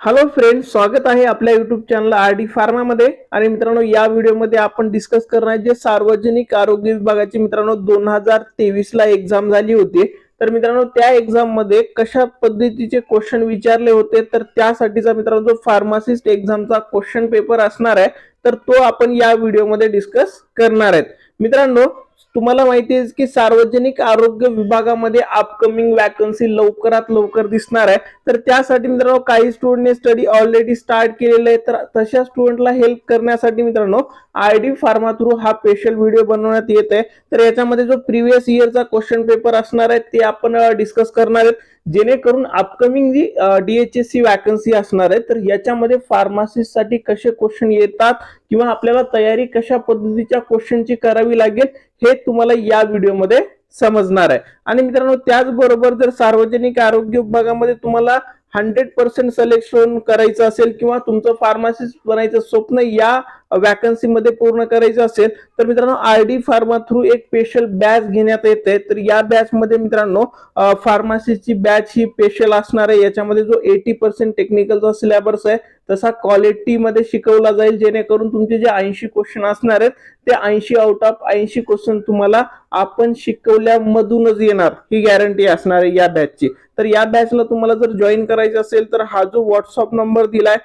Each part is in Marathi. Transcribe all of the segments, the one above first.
हॅलो फ्रेंड स्वागत आहे आपल्या युट्यूब चॅनल आर डी फार्मामध्ये आणि मित्रांनो या व्हिडिओमध्ये आपण डिस्कस करणार जे सार्वजनिक आरोग्य विभागाची मित्रांनो दोन हजार तेवीस ला एक्झाम झाली होती. तर मित्रांनो त्या एक्झाममध्ये कशा पद्धतीचे क्वेश्चन विचारले होते? तर त्यासाठीचा मित्रांनो जो फार्मासिस्ट एक्झामचा क्वेश्चन पेपर असणार आहे तर तो आपण या व्हिडिओमध्ये डिस्कस करणार आहेत. मित्रांनो तुम्हाला माहिती आहे की सार्वजनिक आरोग्य विभागामध्ये अपकमिंग वॅकन्सी लवकरात लवकर दिसणार आहे. तर त्यासाठी मित्रांनो काही स्टुडंटने स्टडी ऑलरेडी स्टार्ट केलेलं आहे. तर तशा स्टुडंटला हेल्प करण्यासाठी मित्रांनो आय डी फार्मा थ्रू हा स्पेशल व्हिडिओ बनवण्यात येत आहे तर याच्यामध्ये जो प्रिव्हियस इयरचा क्वेश्चन पेपर असणार आहे ते आपण डिस्कस करणार आहेत. जेणेकरून अपकमिंग जी डीएचएससी वॅकन्सी असणार आहे तर याच्यामध्ये फार्मासिस्टसाठी कसे क्वेश्चन येतात किंवा आपल्याला तयारी कशा पद्धतीच्या क्वेश्चनची करावी लागेल हे तुम्हाला या व्हिडिओमध्ये समजणार आहे. आणि मित्रांनो त्याचबरोबर जर सार्वजनिक आरोग्य विभागामध्ये तुम्हाला हंड्रेड पर्सेंट सिलेक्शन करायचं असेल किंवा तुमचं फार्मासिस्ट बनायचं स्वप्न या वॅकन्सीमध्ये पूर्ण करायचं असेल तर मित्रांनो आर डी फार्मा थ्रू एक स्पेशल बॅच घेण्यात येते तर या बॅच मध्ये मित्रांनो फार्मासिस्टची बॅच ही स्पेशल असणार आहे. याच्यामध्ये जो एटी पर्सेंट टेक्निकलचा सिलेबस आहे तसा क्वालिटी मध्ये शिकवला जाईल जेणेकरून तुमचे जे ऐंशी क्वेश्चन असणार आहेत ते ऐंशी आउट ऑफ ऐंशी क्वेश्चन तुम्हाला आपण शिकवल्यामधूनच येणार. ही गॅरंटी असणार आहे या बॅचची तर या बॅचला तुम्हाला जर जॉईन करायचं असेल तर हा जो व्हॉट्सअप नंबर दिलाय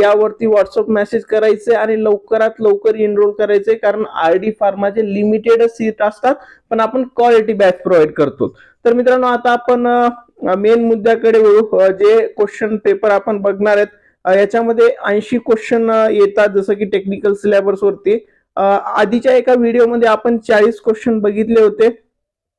यावरती व्हॉट्सअप मेसेज करायचे आणि लवकरात लवकर एनरोल करायचे कारण आर डी फार्माचे लिमिटेड सीट असतात पण आपण क्वालिटी बॅच प्रोव्हाइड करतो. तर मित्रांनो आता आपण मेन मुद्द्याकडे वळू. जे क्वेश्चन पेपर आपण बघणार आहेत याच्यामध्ये ऐंशी क्वेश्चन येतात जसं की टेक्निकल सिलेबस वरती. आधीच्या एका व्हिडिओमध्ये आपण चाळीस क्वेश्चन बघितले होते.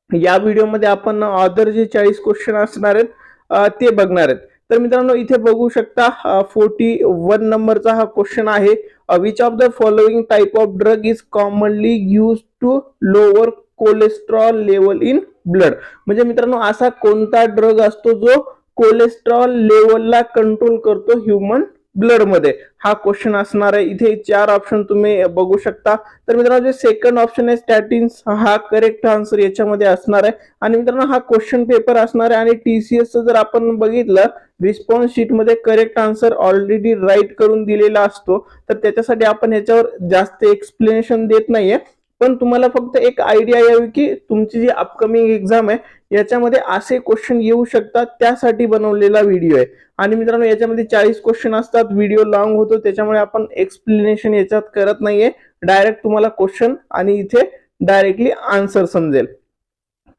या व्हिडिओमध्ये आपण अदर जे चाळीस क्वेश्चन असणार आहेत ते बघणार आहेत. तर मित्रांनो इथे बघू शकता फोर्टी वन नंबरचा हा क्वेश्चन आहे. Which of the following type of drug is commonly use to lower cholesterol level in blood म्हणजे मित्रांनो असा कोणता ड्रग असतो जो कोलेस्ट्रॉल लेवलला कंट्रोल करतो ह्युमन ब्लडमध्ये हा क्वेश्चन असणार आहे. इथे चार ऑप्शन तुम्ही बघू शकता. तर मित्रांनो जे सेकंड ऑप्शन आहे स्टॅटिन्स हा करेक्ट आन्सर याच्यामध्ये असणार आहे. आणि मित्रांनो हा क्वेश्चन पेपर असणार आहे. आणि टीसीएस जर आपण बघितलं रिस्पॉन्स शीटमध्ये करेक्ट आन्सर ऑलरेडी राईट करून दिलेला असतो. तर त्याच्यासाठी आपण याच्यावर जास्त एक्सप्लेनेशन देत नाहीये. पण तुम्हाला फक्त एक आयडिया यावी की तुमची जी अपकमिंग एक्झाम आहे याच्यामध्ये असे क्वेश्चन येऊ शकतात त्यासाठी बनवलेला व्हिडिओ आहे. आणि मित्रांनो याच्यामध्ये चाळीस क्वेश्चन असतात व्हिडिओ लॉंग होतो त्याच्यामुळे आपण एक्सप्लेनेशन याच्यात करत नाहीये. डायरेक्ट तुम्हाला क्वेश्चन आणि इथे डायरेक्टली आन्सर समजेल.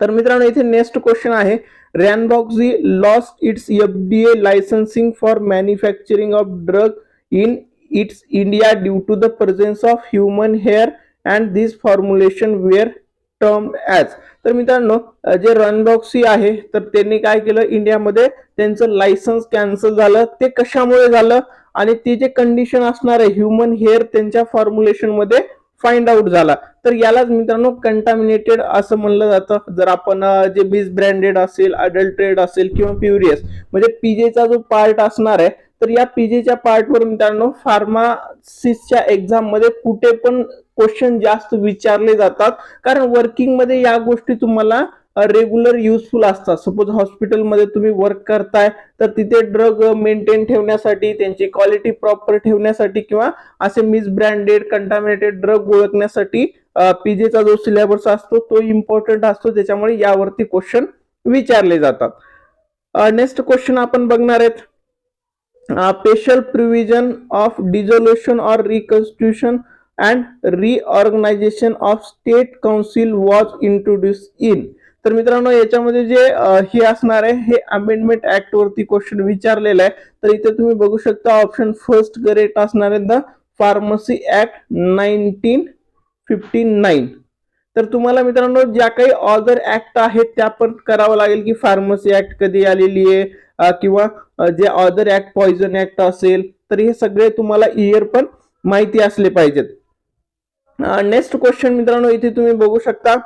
तर मित्रांनो इथे नेक्स्ट क्वेश्चन आहे. Ranbaxy lost its F D A licensing for manufacturing of drug in its India due to the presence of human hair and this formulation were term as तर मित्रांनो जे रनबॉक्सी आहे तर त्यांनी काय केलं? इंडियामध्ये त्यांचं लायसन्स कॅन्सल झालं. ते कशामुळे झालं? आणि ते जे कंडिशन असणार आहे ह्युमन हेअर त्यांच्या फॉर्म्युलेशनमध्ये फाइंड आउट झाला. तर यालाच मित्रांनो कंटामिनेटेड असं म्हणलं जातं. जर आपण जे बीज ब्रँडेड असेल अडल्ट्रेड असेल किंवा प्युरियस म्हणजे पीजेचा जो पार्ट असणार आहे तर या पीजेच्या पार्टवर मित्रांनो फार्मासिसच्या एक्झाममध्ये कुठे पण क्वेश्चन जास्त विचारले जातात. कारण वर्किंगमध्ये या गोष्टी तुम्हाला रेग्युलर युजफुल असतात. सपोज हॉस्पिटलमध्ये तुम्ही वर्क करताय तर तिथे ड्रग मेंटेन ठेवण्यासाठी त्यांची क्वालिटी प्रॉपर ठेवण्यासाठी किंवा असे मिसब्रँडेड कंटामिनेटेड ड्रग ओळखण्यासाठी पीजेचा जो सिलेबस असतो तो इम्पॉर्टंट असतो. त्याच्यामुळे यावरती क्वेश्चन विचारले जातात. नेक्स्ट क्वेश्चन आपण बघणार आहेत. Special provision of dissolution or reconstitution and reorganisation of state council was introduce in तर मित्रांनो याच्यामध्ये जे हे असणार आहे हे अमेंडमेंट ऍक्ट वरती क्वेश्चन विचारलेला आहे. तर इथे तुम्ही बघू शकता ऑप्शन फर्स्ट करेक्ट असणार आहे the pharmacy act nineteen fifty nine तर तुम्हाला मित्रांनो ज्या काही ऑदर ऍक्ट आहेत त्या पण करावं लागेल की फार्मसी ऍक्ट कधी आलेली आहे किंवा जे ऑदर ऍक्ट पॉइझन ऍक्ट असेल तर हे सगळे तुम्हाला इयर पण माहिती असले पाहिजेत. नेक्स्ट क्वेश्चन मित्रांनो इथे तुम्ही बघू शकता.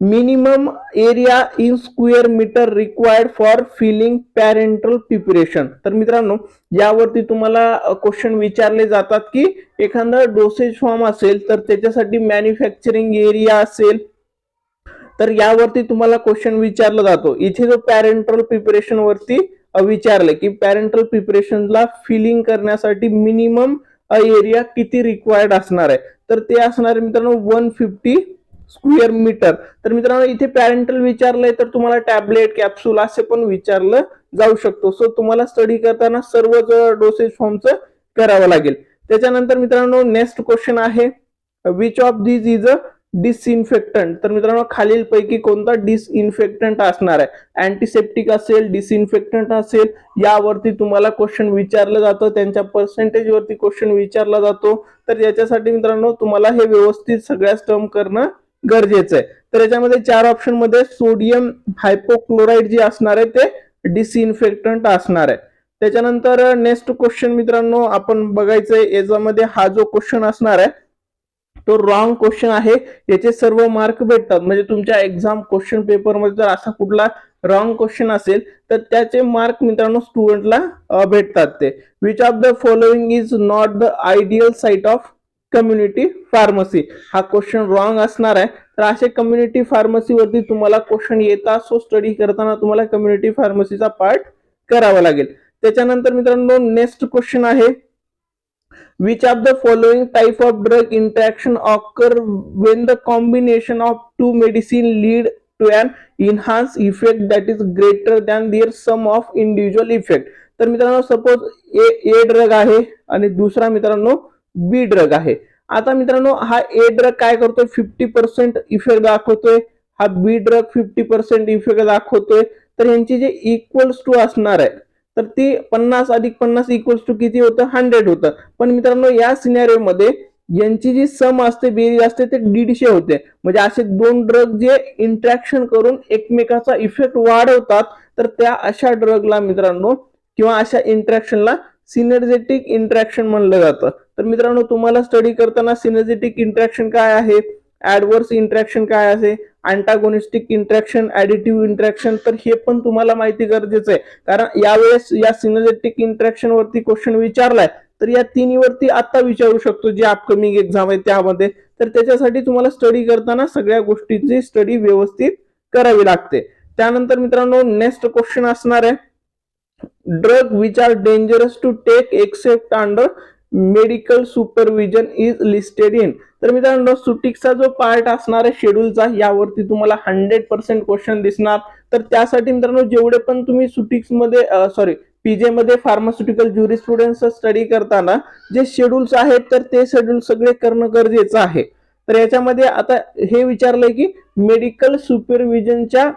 Minimum area in square metre required for filling parental preparation तर मित्रांनो यावरती तुम्हाला क्वेश्चन विचारले जातात की एखादा डोसेज फॉर्म असेल तर त्याच्यासाठी मॅन्युफॅक्चरिंग एरिया असेल तर यावरती तुम्हाला क्वेश्चन विचारला जातो. इथे जो पॅरेंटल प्रिपरेशन वरती विचारले की पॅरेंटल प्रिपरेशनला फिलिंग करण्यासाठी मिनिमम एरिया किती रिक्वायर्ड असणार आहे? तर ते असणार मित्रांनो वन फिफ्टी स्क्वेअर मीटर तर मित्रांनो इथे पॅरेंटल विचारलंय तर तुम्हाला टॅबलेट कॅप्सूल असे पण विचारलं जाऊ शकतो. सो तुम्हाला स्टडी करताना सर्वच डोसेज फॉर्मचं करावं लागेल. त्याच्यानंतर मित्रांनो नेक्स्ट क्वेश्चन आहे which of this is a disinfectant तर मित्रांनो खालील पैकी कोणता डिसइन्फेक्टंट असणार आहे? अँटीसेप्टिक असेल डिसइन्फेक्टंट असेल यावरती तुम्हाला क्वेश्चन विचारलं जातं. त्यांच्या पर्सेंटेज वरती क्वेश्चन विचारला जातो. तर याच्यासाठी मित्रांनो तुम्हाला हे व्यवस्थित सगळ्या स्टम करणं गरजेचं आहे. तर याच्यामध्ये चार ऑप्शनमध्ये सोडियम हायपोक्लोराईड जे असणार आहे ते डिसइन्फेक्टंट असणार आहे. त्याच्यानंतर नेक्स्ट क्वेश्चन मित्रांनो आपण बघायचंय याच्यामध्ये हा जो क्वेश्चन असणार आहे तो रॉंग क्वेश्चन आहे. याचे सर्व मार्क भेटतात. म्हणजे तुमच्या एक्झाम क्वेश्चन पेपरमध्ये जर असा कुठला रॉंग क्वेश्चन असेल तर त्याचे मार्क मित्रांनो स्टुडंटला भेटतात ते. Which of the following is not the ideal site of community pharmacy हा क्वेश्चन रॉंग असणार आहे. तर असे कम्युनिटी फार्मसीवरती तुम्हाला क्वेश्चन येता सो स्टडी करताना तुम्हाला कम्युनिटी फार्मसीचा पार्ट करावा लागेल. त्याच्यानंतर मित्रांनो नेक्स्ट क्वेश्चन आहे. Which of the following type of drug interaction occur when the combination of two medicine lead to an enhance effect that is greater than their sum of individual effect तर मित्रांनो सपोज ए ए ड्रग आहे आणि दुसरा मित्रांनो बी ड्रग आहे. आता मित्रांनो हा ए ड्रग काय करतोय? फिफ्टी पर्सेंट इफेक्ट दाखवतोय. हा B drug fifty percent effect दाखवतोय. तर यांचे जे इक्वल्स टू असणार आहे तर ती पन्नास अधिक पन्नास इक्वल्स टू किती होतं? हंड्रेड होतं. पण मित्रांनो या सिनेरिओ मध्ये यांची जी सम असते बेरीज असते ते दीडशे होते. म्हणजे असे दोन ड्रग जे इंट्रॅक्शन करून एकमेकाचा इफेक्ट वाढवतात तर त्या अशा ड्रगला मित्रांनो किंवा अशा इंट्रॅक्शनला सिनर्जेटिक इंट्रॅक्शन म्हणलं जातं. तर मित्रांनो तुम्हाला स्टडी करताना सिनर्जेटिक इंट्रॅक्शन काय आहे? ऍडवर्स इंट्रॅक्शन काय असेल? अँटागोनिस्टिक इंट्रॅक्शन ऍडिटिव्ह इंट्रॅक्शन तर हे पण तुम्हाला माहिती गरजेचं आहे. कारण यावेळेस या सिनर्जेटिक इंट्रॅक्शन वरती क्वेश्चन विचारलाय तर या तिन्हीवरती आता विचारू शकतो जे अपकमिंग एक्झाम आहे त्यामध्ये. तर त्याच्यासाठी तुम्हाला स्टडी करताना सगळ्या गोष्टींची स्टडी व्यवस्थित करावी लागते. त्यानंतर मित्रांनो नेक्स्ट क्वेश्चन असणार आहे. Drug which are dangerous to take except under medical supervision is listed in तर मित्रांनो सुटिक्सचा जो पार्ट असणार आहे शेड्यूलचा यावरती तुम्हाला हंड्रेड पर्सेंट क्वेश्चन दिसणार. तर त्यासाठी मित्रांनो जेवढे पण तुम्ही सुटिक्समध्ये सॉरी पीजे मध्ये फार्मास्युटिकल ज्युरी स्टुडंट स्टडी करताना जे शेड्यूल्स आहेत तर ते शेड्यूल सगळे करणं गरजेचं आहे. तर याच्यामध्ये आता हे विचारलंय की मेडिकल सुपरविजनच्या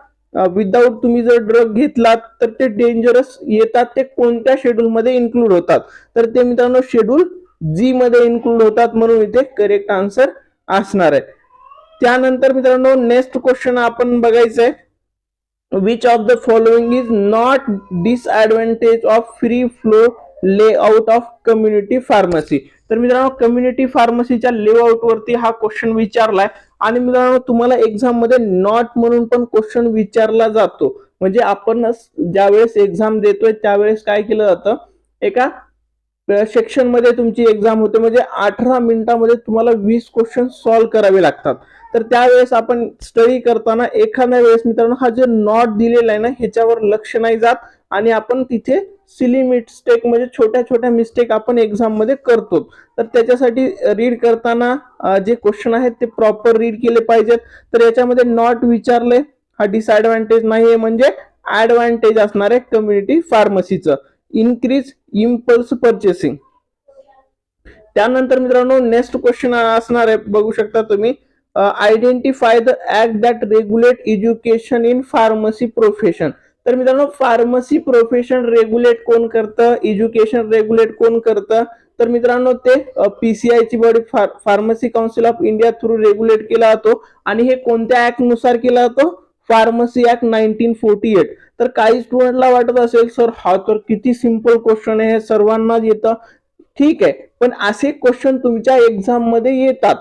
विदाऊट तुम्ही जर ड्रग घेतलात तर ते डेंजरस येतात. ते कोणत्या शेड्यूल मध्ये इन्क्लूड होतात? तर ते मित्रांनो शेड्यूल जी मध्ये इन्क्लूड होतात म्हणून इथे करेक्ट आन्सर असणार आहे. त्यानंतर मित्रांनो नेक्स्ट क्वेश्चन आपण बघायचं आहे which of the following is not disadvantage of free flow layout of community pharmacy तर मित्रांनो कम्युनिटी फार्मसीच्या लेआउट वरती हा क्वेश्चन विचारलाय. आणि मित्रांनो तुम्हाला एक्झाममध्ये नॉट म्हणून पण क्वेश्चन विचारला जातो. म्हणजे आपण ज्यावेळेस एक्झाम देतोय त्यावेळेस काय केलं जातं? एका सेक्शनमध्ये तुमची एक्झाम होते. म्हणजे अठरा मिनिटामध्ये तुम्हाला वीस क्वेश्चन सॉल्व्ह करावे लागतात. तर त्यावेळेस आपण स्टडी करताना एखाद्या वेळेस मित्रांनो हा जे नॉट दिलेला आहे ना ह्याच्यावर लक्ष नाही जात. आणि आपण तिथे सिली मिस्टेक म्हणजे छोट्या छोट्या मिस्टेक आपण एक्झाममध्ये करतो. तर त्याच्यासाठी रीड करताना जे क्वेश्चन आहेत ते प्रॉपर रीड केले पाहिजेत. तर याच्यामध्ये नॉट विचारले हा डिसएडव्हान्टेज नाही आहे म्हणजे ऍडव्हान्टेज असणार आहे कम्युनिटी फार्मसीचं इन्क्रीज इम्पल्स परचेसिंग त्यानंतर मित्रांनो नेक्स्ट क्वेश्चन असणार आहे बघू शकता तुम्ही. Identify the act that regulate education in pharmacy profession तर मित्रांनो फार्मसी प्रोफेशन रेग्युलेट कोण करतं? एज्युकेशन रेग्युलेट कोण करतं? तर मित्रांनो ते पीसीआय ची body pharmacy council of India through regulate केला जातो. आणि हे कोणत्या ऍक्टनुसार केला जातो? Pharmacy act nineteen forty eight तर काही स्टुडंटला वाटत असेल सर हा तर किती सिंपल क्वेश्चन आहे हे सर्वांनाच येतं. ठीक आहे पण असे क्वेश्चन तुमच्या एक्झाममध्ये येतात.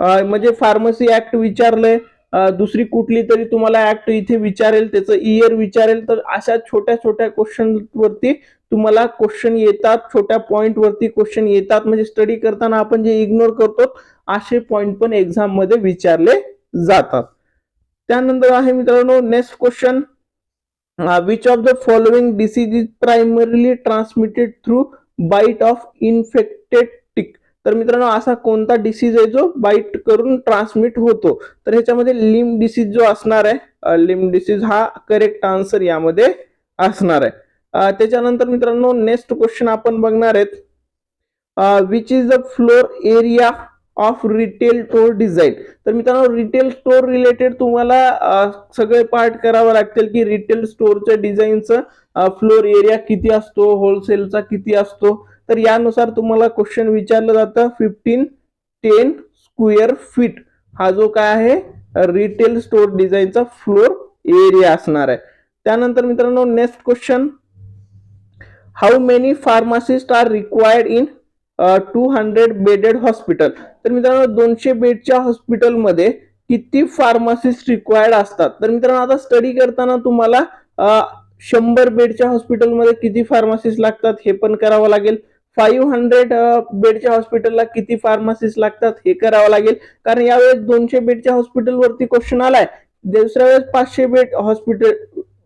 म्हणजे फार्मसी ऍक्ट विचारलंय दुसरी कुठली तरी तुम्हाला ऍक्ट इथे विचारेल त्याचं इयर विचारेल तर अशा छोट्या छोट्या क्वेश्चन वरती तुम्हाला क्वेश्चन येतात छोट्या पॉइंट वरती क्वेश्चन येतात. म्हणजे स्टडी करताना आपण जे इग्नोर करतो असे पॉइंट पण एक्झाममध्ये विचारले जातात. त्यानंतर आहे मित्रांनो next question which of the following disease is primarily transmitted through bite of infected तर मित्रांनो असा कोणता डिसीज आहे जो बाईट करून ट्रान्समिट होतो? तर ह्याच्यामध्ये लिम डिसीज जो असणार आहे लिम डिसीज हा करेक्ट आन्सर यामध्ये असणार आहे. त्याच्यानंतर मित्रांनो नेक्स्ट क्वेश्चन आपण बघणार आहेत. Which is the floor area of retail store design तर मित्रांनो रिटेल स्टोर रिलेटेड तुम्हाला सगळे पार्ट करावं लागतील की रिटेल स्टोअरच्या डिझाईनचं फ्लोर एरिया किती असतो होलसेलचा किती असतो? तर यानुसार तुम्हाला क्वेश्चन विचारलं जातं. फिफ्टीन टेन स्क्वेअर फीट हा जो काय आहे रिटेल स्टोर डिझाईनचा फ्लोर एरिया असणार आहे. त्यानंतर मित्रांनो next question how many pharmacist are required in two hundred bedded hospital तर मित्रांनो दोनशे बेडच्या हॉस्पिटलमध्ये किती फार्मासिस्ट रिक्वायर्ड असतात? तर मित्रांनो आता स्टडी करताना तुम्हाला शंभर बेडच्या हॉस्पिटलमध्ये किती फार्मासिस्ट लागतात हे पण करावं लागेल. फाईव्ह हंड्रेड बेडच्या हॉस्पिटलला किती फार्मासिस्ट लागतात हे करावं लागेल. कारण यावेळेस दोनशे बेडच्या हॉस्पिटलवरती क्वेश्चन आलाय. दुसऱ्या वेळेस पाचशे बेड हॉस्पिटल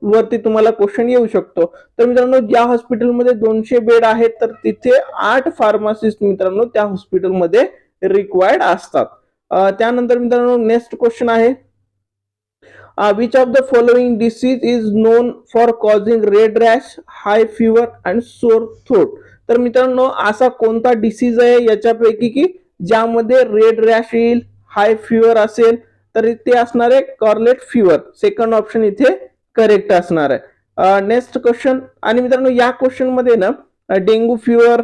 वरती तुम्हाला क्वेश्चन येऊ शकतो. तर मित्रांनो ज्या हॉस्पिटलमध्ये दोनशे बेड आहेत तर तिथे आठ फार्मासिस्ट मित्रांनो त्या हॉस्पिटलमध्ये रिक्वायर्ड असतात. त्यानंतर मित्रांनो नेक्स्ट क्वेश्चन आहे. Which of the following disease is known for causing red rash high fever and sore throat तर मित्रांनो असा कोणता डिसीज आहे याच्यापैकी की ज्यामध्ये रेड रॅश येईल हाय फिवर असेल तर ते असणार आहे कॉर्लेट फिवर सेकंड ऑप्शन इथे करेक्ट असणार आहे. नेक्स्ट क्वेश्चन आणि मित्रांनो या क्वेश्चनमध्ये ना डेंग्यू फिवर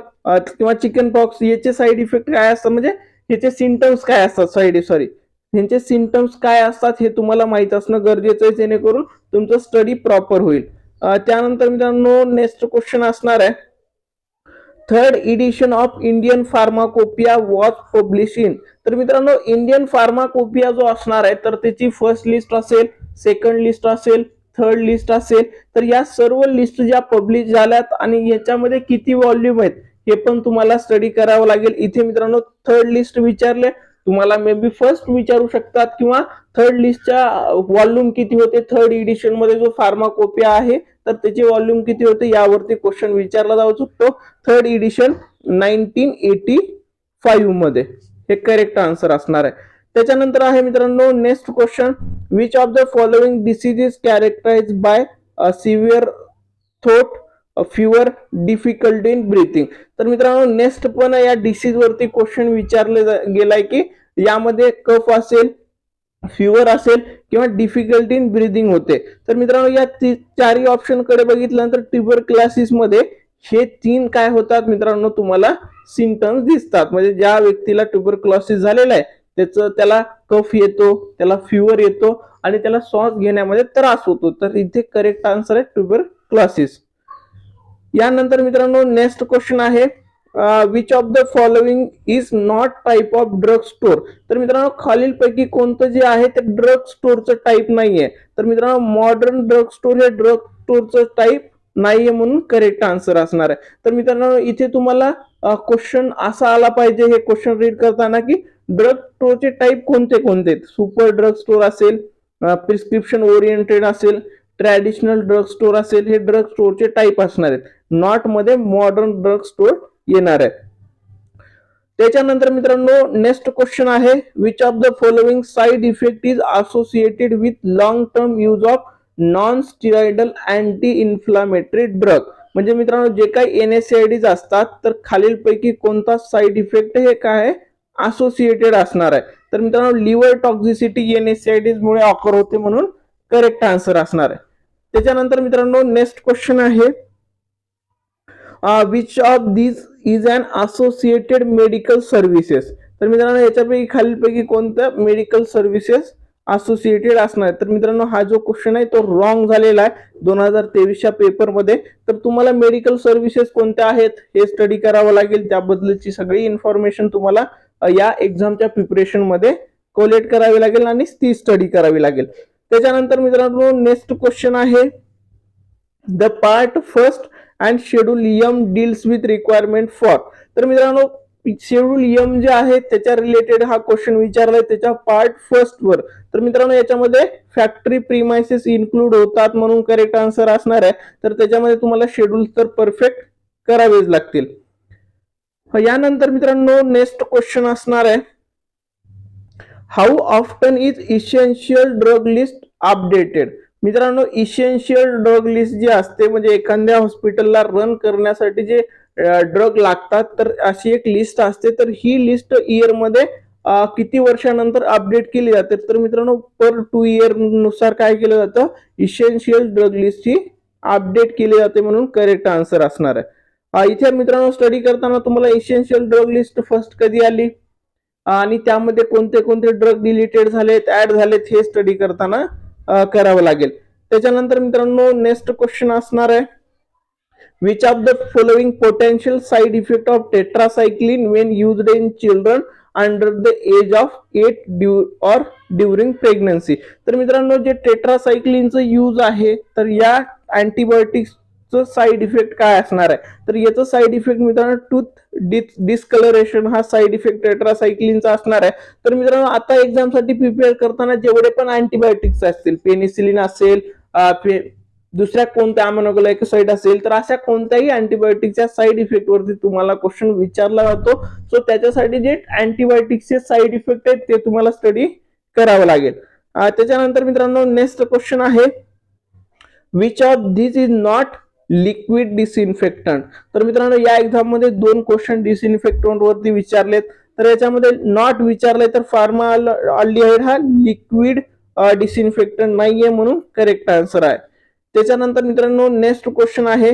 किंवा चिकन पॉक्स याचे साईड इफेक्ट काय असतात? म्हणजे ह्याचे सिमटम्स काय असतात? साईड सॉरी ह्यांचे सिमटम्स काय असतात हे तुम्हाला माहीत असणं गरजेचं आहे जेणेकरून तुमचं स्टडी प्रॉपर होईल. त्यानंतर मित्रांनो नेक्स्ट क्वेश्चन असणार आहे. Third edition of Indian pharmacopoeia was publish in तर मित्रांनो इंडियन फार्माकोपिया जो असणार आहे तर त्याची फर्स्ट लिस्ट असेल सेकंड लिस्ट असेल थर्ड लिस्ट असेल. तर या सर्व लिस्ट ज्या पब्लिश झाल्यात आणि याच्यामध्ये किती व्हॉल्यूम आहेत हे पण तुम्हाला स्टडी करावं लागेल. इथे मित्रांनो थर्ड लिस्ट विचारले. तुम्हाला मे बी फर्स्ट विचारू शकतात किंवा थर्ड लिस्टच्या व्हॉल्यूम किती होते थर्ड इडिशनमध्ये जो फार्माकोपिया आहे तर त्याची व्हॉल्यूम किती होते? यावरती क्वेश्चन विचारला जाऊ शकतो. थर्ड एडिशन नाईन्टीन एटी फाईव्हमध्ये. हे करेक्ट आन्सर असणार आहे. त्याच्यानंतर आहे मित्रांनो next question which of the following disease is characterise by severe thought fever difficulty in breathing तर मित्रांनो नेक्स्ट पण या डिसीज वरती क्वेश्चन विचारले जा- गेलाय की यामध्ये कफ असेल फिवर असेल किंवा डिफिकल्टी इन ब्रिदिंग होते. तर मित्रांनो या चारही ऑप्शनकडे बघितल्यानंतर ट्युबर क्लासेसमध्ये हे तीन काय होतात मित्रांनो तुम्हाला सिमटम्स दिसतात. म्हणजे ज्या व्यक्तीला ट्युबर क्लॉसिस झालेला आहे त्याचं त्याला कफ येतो त्याला फिवर येतो आणि त्याला श्वास घेण्यामध्ये त्रास होतो. तर इथे करेक्ट आन्सर आहे ट्युबर क्लॉसिस यानंतर मित्रांनो नेक्स्ट क्वेश्चन आहे. Which of the following is not type of drug store तर मित्रांनो खालीलपैकी कोणतं जे आहे ते ड्रग स्टोरचं टाईप नाहीये. तर मित्रांनो मॉडर्न ड्रग स्टोर हे ड्रग स्टोरचं टाईप नाहीये म्हणून करेक्ट आन्सर असणार आहे. तर मित्रांनो इथे तुम्हाला क्वेश्चन असा आला पाहिजे हे क्वेश्चन रीड करताना की ड्रग स्टोरचे टाईप कोणते कोणते सुपर ड्रग स्टोर असेल प्रिस्क्रिप्शन ओरिएंटेड असेल ट्रॅडिशनल ड्रग स्टोर असेल हे ड्रग स्टोरचे टाईप असणार आहेत. नॉटमध्ये मॉडर्न ड्रग स्टोर येणार आहे. त्याच्यानंतर मित्रांनो नेक्स्ट क्वेश्चन आहे. Which of the following side effect is associated with long term use of non steroidal anti inflammatory drug म्हणजे मित्रांनो जे काही एनएसआयडीज असतात तर खालीलपैकी कोणता साईड इफेक्ट हे काय? असोसिएटेड असणार आहे. तर मित्रांनो लिव्हर टॉक्झिसिटी एनएसआयडीज मुळे ऑकर होते म्हणून करेक्ट आन्सर असणार आहे. त्याच्यानंतर मित्रांनो नेक्स्ट क्वेश्चन आहे. Which of these is an associated medical services तर मित्रांनो याच्यापैकी खालीलपैकी कोणत्या मेडिकल सर्व्हिसेस असोसिएटेड असणार? तर मित्रांनो हा जो क्वेश्चन आहे तो रॉंग झालेला आहे. दोन हजार तेवीसच्या पेपरमध्ये तर तुम्हाला मेडिकल सर्व्हिसेस कोणत्या आहेत हे स्टडी करावं लागेल. त्याबद्दलची सगळी इन्फॉर्मेशन तुम्हाला या एक्झामच्या प्रिपरेशनमध्ये कोलेट करावी लागेल आणि ती स्टडी करावी लागेल. त्याच्यानंतर मित्रांनो नेक्स्ट क्वेश्चन आहे. The part first and schedule M deals with requirement for तर मित्रांनो शेड्यूल यम जे आहे त्याच्या रिलेटेड हा क्वेश्चन विचारलाय त्याच्या पार्ट फर्स्ट वर. तर मित्रांनो याच्यामध्ये फॅक्टरी प्रिमायसेस इन्क्लूड होतात म्हणून करेक्ट आन्सर असणार आहे. तर त्याच्यामध्ये तुम्हाला शेड्यूल तर परफेक्ट करावेच लागतील. यानंतर मित्रांनो नेक्स्ट क्वेश्चन असणार आहे. How often is essential drug list updated मित्रांनो इसेन्शियल ड्रग लिस्ट जी असते म्हणजे एखाद्या हॉस्पिटलला रन करण्यासाठी जे ड्रग लागतात तर अशी एक लिस्ट असते. तर ही लिस्ट इयरमध्ये किती वर्षानंतर अपडेट केली जाते? तर मित्रांनो पर टू इयरनुसार काय केलं जातं? इसेन्शियल ड्रग लिस्ट ही अपडेट केली जाते म्हणून करेक्ट आन्सर असणार आहे. इथे मित्रांनो स्टडी करताना तुम्हाला इसेन्शियल ड्रग लिस्ट फर्स्ट कधी आली? आणि त्यामध्ये कोणते कोणते ड्रग डिलिटेड झालेत ऍड झालेत हे स्टडी करताना करावं लागेल. त्याच्यानंतर मित्रांनो नेक्स्ट क्वेश्चन असणार आहे. Which of the following potential side effect of tetracycline when used in children under the age of eight due or during pregnancy तर मित्रांनो जे टेट्रासायक्लिनचं यूज आहे तर या अँटीबायोटिक्स अँटीबायोटिक्सचं साईड इफेक्ट काय असणार आहे? तर याचं साईड इफेक्ट मित्रांनो टूथ डिस डिस्कलरेशन हा साईड इफेक्ट टेट्रासायक्लिनचा असणार आहे. तर मित्रांनो आता एक्झामसाठी प्रिपेअर करताना जेवढे पण अँटीबायोटिक्स असतील पेनिसिलिन असेल दुसऱ्या कोणत्या अमोनोग्लायकोसाइड असेल तर अशा कोणत्याही अँटीबायोटिकच्या साईड इफेक्ट वरती तुम्हाला क्वेश्चन विचारला जातो. सो त्याच्यासाठी जे अँटीबायोटिक्सचे साईड इफेक्ट आहेत ते तुम्हाला स्टडी करावं लागेल. त्याच्यानंतर मित्रांनो नेक्स्ट क्वेश्चन आहे. Which of this is not liquid disinfectant. तर मित्रांनो या एक्झाममध्ये दोन क्वेश्चन डिसइन्फेक्टंट वरती विचारलेत. तर याच्यामध्ये नॉट विचारले तर फार्मा अल्डिहाइड हा लिक्विड डिसइन्फेक्टंट नाहीये म्हणून करेक्ट आन्सर आहे. त्याच्यानंतर मित्रांनो नेक्स्ट क्वेश्चन आहे.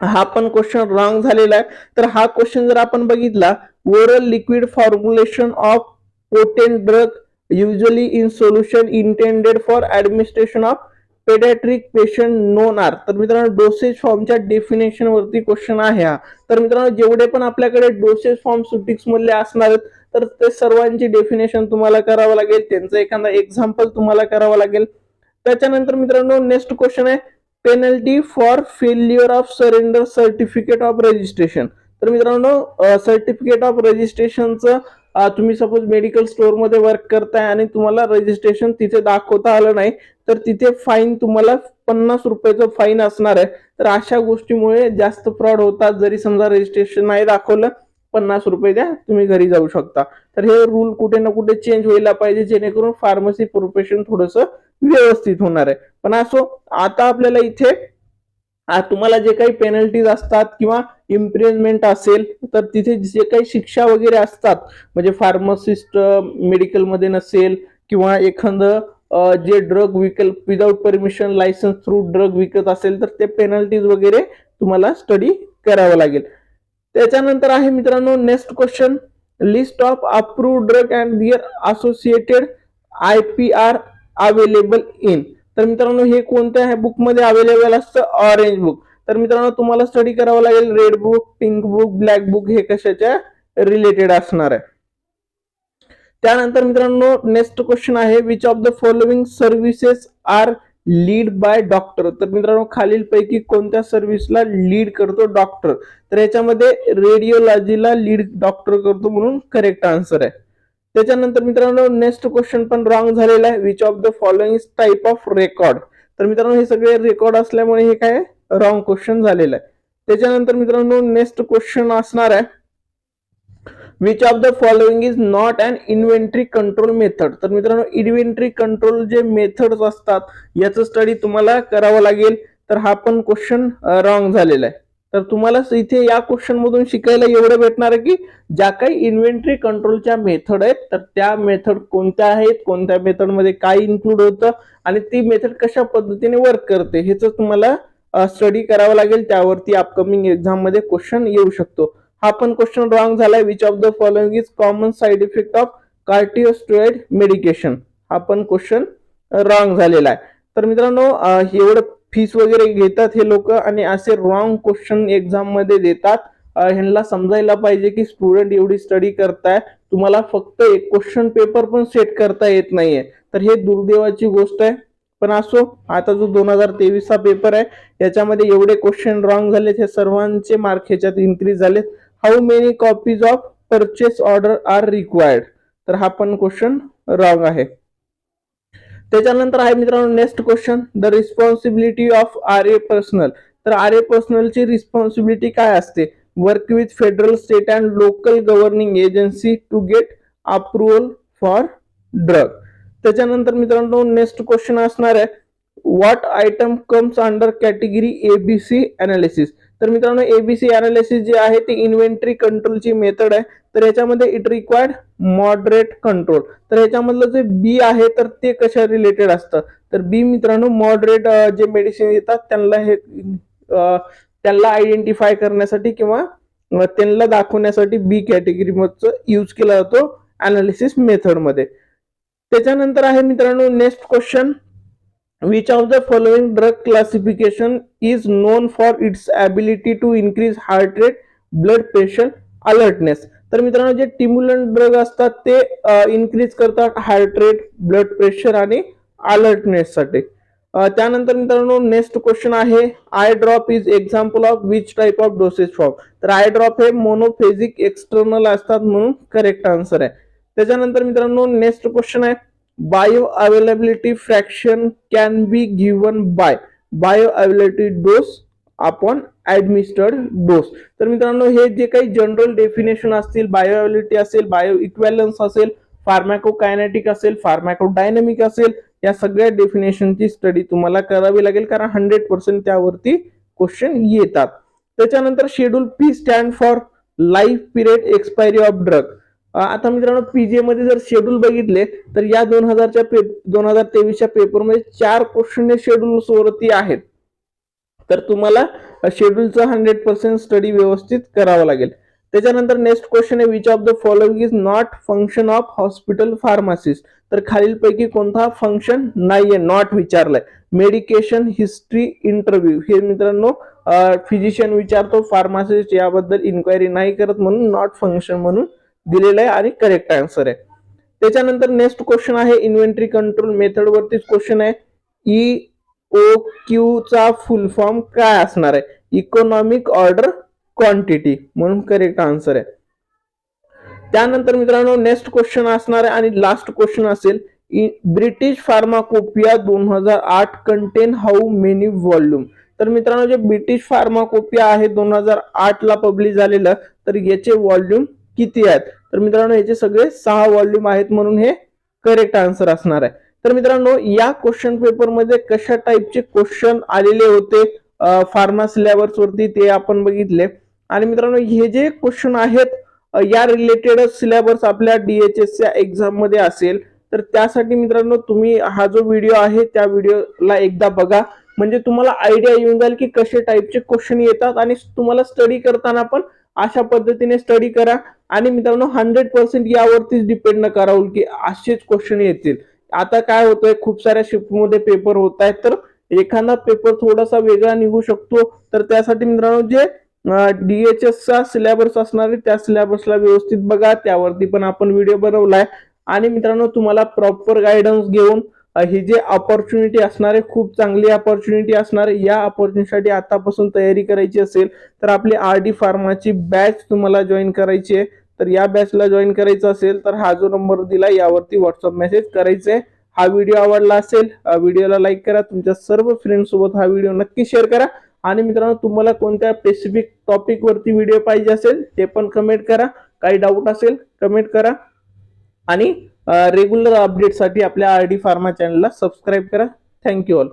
हा पण क्वेश्चन रॉंग झालेला आहे. तर हा क्वेश्चन जर आपण बघितला oral liquid formulation of potent drug usually in solution intended for administration of paediatric patient known are तर मित्रांनो डोसेज फॉर्मच्या डेफिनेशन वरती क्वेश्चन आहे हा. तर मित्रांनो जेवढे पण आपल्याकडे डोसेज फॉर्म सुटिक्स मधले असणार आहेत तर ते सर्वांची डेफिनेशन तुम्हाला करावं लागेल. त्यांचं एखादा एक्झाम्पल तुम्हाला करावं लागेल. त्याच्यानंतर मित्रांनो नेक्स्ट क्वेश्चन आहे penalty for failure of surrender certificate of registration तर मित्रांनो सर्टिफिकेट ऑफ रजिस्ट्रेशनचं तुम्ही सपोज मेडिकल स्टोअरमध्ये वर्क करताय आणि तुम्हाला रजिस्ट्रेशन तिथे दाखवता आलं नाही तर तिथे फाईन तुम्हाला पन्नास रुपयाचं फाईन असणार आहे. तर अशा गोष्टीमुळे जास्त फ्रॉड होतात. जरी समजा रजिस्ट्रेशन नाही दाखवलं पन्नास रुपये द्या तुम्ही घरी जाऊ शकता. तर हे रूल कुठे ना कुठे चेंज व्हायला पाहिजे जेणेकरून फार्मसी प्रोफेशन थोडंसं व्यवस्थित होणार आहे. पण असो आता आपल्याला इथे तुम्हाला जे काही पेनल्टीज असतात किंवा इम्प्रिजमेंट असेल तर तिथे जे काही शिक्षा वगैरे असतात म्हणजे फार्मसिस्ट मेडिकलमध्ये नसेल किंवा एखादं जे ड्रग विकल without permission licence through drug विकत असेल तर ते पेनल्टीज वगैरे तुम्हाला स्टडी करावं लागेल. त्याच्यानंतर आहे मित्रांनो next question list of approved drug and their associated I P R available in तर मित्रांनो हे कोणत्या बुकमध्ये अवेलेबल असतं ऑरेंज बुक तर मित्रांनो तुम्हाला स्टडी करावं लागेल red book pink book black book हे कशाच्या? रिलेटेड असणार आहे. त्यानंतर मित्रांनो नेक्स्ट क्वेश्चन आहे which of the following services are lead by doctor तर मित्रांनो खालीलपैकी कोणत्या सर्व्हिसला लीड करतो डॉक्टर तर याच्यामध्ये रेडिओलॉजीला लीड डॉक्टर करतो म्हणून करेक्ट आन्सर आहे. त्याच्यानंतर मित्रांनो नेक्स्ट क्वेश्चन पण रॉंग झालेला आहे which of the following type of record तर मित्रांनो हे सगळे रेकॉर्ड असल्यामुळे हे काय रॉंग क्वेश्चन झालेलं आहे. त्याच्यानंतर मित्रांनो नेक्स्ट क्वेश्चन असणार आहे. Which of the following is not and inventory control method तर मित्रांनो इन्व्हेंटरी कंट्रोल जे मेथड्स असतात याचं स्टडी तुम्हाला करावं लागेल. तर हा पण क्वेश्चन रॉंग झालेला आहे. तर तुम्हाला इथे या क्वेश्चन मधून शिकायला एवढं भेटणार आहे की ज्या काही इन्व्हेंटरी कंट्रोलच्या मेथड आहेत तर त्या मेथड कोणत्या आहेत कोणत्या मेथडमध्ये काय इन्क्लूड होतं आणि ती मेथड कशा पद्धतीने वर्क करते ह्याच तुम्हाला स्टडी करावं लागेल. त्यावरती अपकमिंग एक्झाममध्ये क्वेश्चन येऊ शकतो. हा पण क्वेश्चन रॉंग झालाय. Which of the following is common side effect of corticosteroid medication हा पण क्वेश्चन रॉंग झालेला आहे. तर मित्रांनो एवढं फीस वगैरे घेतात हे लोक आणि असे रॉंग क्वेश्चन एक्झाममध्ये देतात. ह्यांना समजायला पाहिजे की स्टुडंट एवढी स्टडी करताय तुम्हाला फक्त एक क्वेश्चन पेपर पण सेट करता येत नाहीये. तर हे दुर्दैवाची गोष्ट आहे. पण असो आता जो दोन हजार तेवीसचा पेपर आहे याच्यामध्ये एवढे क्वेश्चन रॉंग झालेत हे सर्वांचे मार्क ह्याच्यात इन्क्रीज झालेत. How many copies of purchase order are required तर हा पण क्वेश्चन रॉंग आहे. त्याच्यानंतर आहे मित्रांनो next question the responsibility of R A personal तर आर ए पर्सनलची रिस्पॉन्सिबिलिटी काय असते? Work with federal state and local governing agency to get approval for drug त्याच्यानंतर मित्रांनो नेक्स्ट क्वेश्चन असणार आहे. What item comes under category ABC analysis तर मित्रांनो एबीसी अनालिसिस जे आहे ते इन्व्हेंटरी कंट्रोलची मेथड आहे. तर याच्यामध्ये इट रिक्वायर्ड मॉडरेट कंट्रोल तर याच्यामधलं जे बी आहे तर ते कशा रिलेटेड असतं? तर बी मित्रांनो मॉडरेट जे मेडिसिन येतात त्यांना हे त्यांना आयडेंटिफाय करण्यासाठी किंवा त्यांना दाखवण्यासाठी बी कॅटेगरी यूज केला जातो अनालिसिस मेथडमध्ये त्याच्यानंतर आहे मित्रांनो next question which of the following drug classification is known for its ability to increase heart rate blood pressure alertness? तर मित्रांनो जे टिम्युलन ड्रग असतात ते इन्क्रीज करतात हार्ट रेट ब्लड प्रेशर आणि अलर्टनेस साठी. त्यानंतर मित्रांनो नेक्स्ट क्वेश्चन आहे. Eye drop is example of which type of dosage form तर आय ड्रॉप हे मोनोफेजिक एक्सटर्नल असतात म्हणून करेक्ट आन्सर आहे. त्याच्यानंतर मित्रांनो नेक्स्ट क्वेश्चन आहे. Bioavailability fraction can be given by bioavailability dose upon administered dose तर मित्रांनो हे जे काही जनरल डेफिनेशन असतील बायो अवेलेबिलिटी असेल बायो इक्वॅलन्स असेल फार्मॅकोकायनेटिक असेल फार्मॅकोडायनॅमिक असेल या सगळ्या डेफिनेशनची स्टडी तुम्हाला करावी लागेल कारण हंड्रेड पर्सेंट त्यावरती क्वेश्चन येतात. त्याच्यानंतर schedule P stand for life period expiry of drug आता मित्रांनो पीजीए मध्ये जर शेड्यूल बघितले तर या दोन हजारच्या पे दोन हजार तेवीसच्या पेपरमध्ये चार क्वेश्चन शेड्यूल्स वरती आहेत. तर तुम्हाला शेड्यूलचा हंड्रेड पर्सेंट स्टडी व्यवस्थित करावा लागेल. त्याच्यानंतर नेक्स्ट क्वेश्चन आहे which of the following is not function of hospital pharmacist तर खालीलपैकी कोणता फंक्शन नाहीये नॉट विचारलाय. मेडिकेशन हिस्ट्री इंटरव्ह्यू हे मित्रांनो फिजिशियन विचारतो फार्मासिस्ट याबद्दल इन्क्वायरी नाही करत म्हणून नॉट फंक्शन म्हणून दिलेलं आहे आणि करेक्ट आन्सर आहे. त्याच्यानंतर नेक्स्ट क्वेश्चन आहे इन्व्हेंटरी कंट्रोल मेथड वरतीच क्वेश्चन आहे. ई ओ क्यू चा फुल फॉर्म काय असणार आहे? इकॉनॉमिक ऑर्डर क्वांटिटी म्हणून करेक्ट आन्सर आहे. त्यानंतर मित्रांनो नेक्स्ट क्वेश्चन असणार आहे आणि लास्ट क्वेश्चन असेल ब्रिटिश फार्माकोपिया दोन हजार आठ कंटेन हाऊ मेनी व्हॉल्यूम तर मित्रांनो जे ब्रिटिश फार्माकोपिया आहे दोन हजार आठ ला पब्लिश झालेलं तर याचे व्हॉल्यूम किती आहेत? तर मित्रांनो याचे सगळे सहा व्हॉल्यूम आहेत म्हणून हे करेक्ट आन्सर असणार आहे. तर मित्रांनो या क्वेश्चन पेपरमध्ये कशा टाईपचे क्वेश्चन आलेले होते? फार्मा सिलेबस वरती ते आपण बघितले. आणि मित्रांनो हे जे क्वेश्चन आहेत या रिलेटेड सिलेबस आपल्या डीएचएसच्या एक्झाममध्ये असेल तर त्यासाठी मित्रांनो तुम्ही हा जो व्हिडिओ आहे त्या व्हिडिओला एकदा बघा. म्हणजे तुम्हाला आयडिया येऊन जाईल की कसे टाईपचे क्वेश्चन येतात आणि तुम्हाला स्टडी करताना पण अशा पद्धतीने स्टडी करा. आणि मित्रांनो हंड्रेड पर्सेंट यावरतीच डिपेंड न करावं की असेच क्वेश्चन येतील. आता काय होतंय खूप साऱ्या शिफ्टमध्ये पेपर होत आहेत तर एखादा पेपर थोडासा वेगळा निघू शकतो. तर त्यासाठी मित्रांनो जे डीएचएसचा सिलेबस असणार आहे त्या सिलेबसला व्यवस्थित बघा. त्यावरती पण आपण व्हिडिओ बनवलाय. आणि मित्रांनो तुम्हाला प्रॉपर गायडन्स घेऊन ही जे ऑपॉर्च्युनिटी असणार आहे खूप चांगली ऑपॉर्च्युनिटी असणार आहे या ऑपॉर्च्युनिटीसाठी आतापासून तयारी करायची असेल तर आपली आर डी फार्माची बॅच तुम्हाला जॉईन करायची आहे. तर या बॅचला जॉईन करायचं असेल तर हा जो नंबर दिला यावरती व्हॉट्सअप मेसेज करायचा आहे. हा व्हिडिओ आवडला असेल व्हिडिओला लाईक करा तुमच्या सर्व फ्रेंडसोबत हा व्हिडिओ नक्की शेअर करा. आणि मित्रांनो तुम्हाला कोणत्या स्पेसिफिक टॉपिकवरती व्हिडिओ पाहिजे असेल ते पण कमेंट करा. काही डाऊट असेल कमेंट करा. आणि रेग्युलर अपडेटसाठी आपल्या आर डी फार्मा चॅनलला सबस्क्राईब करा. Thank you all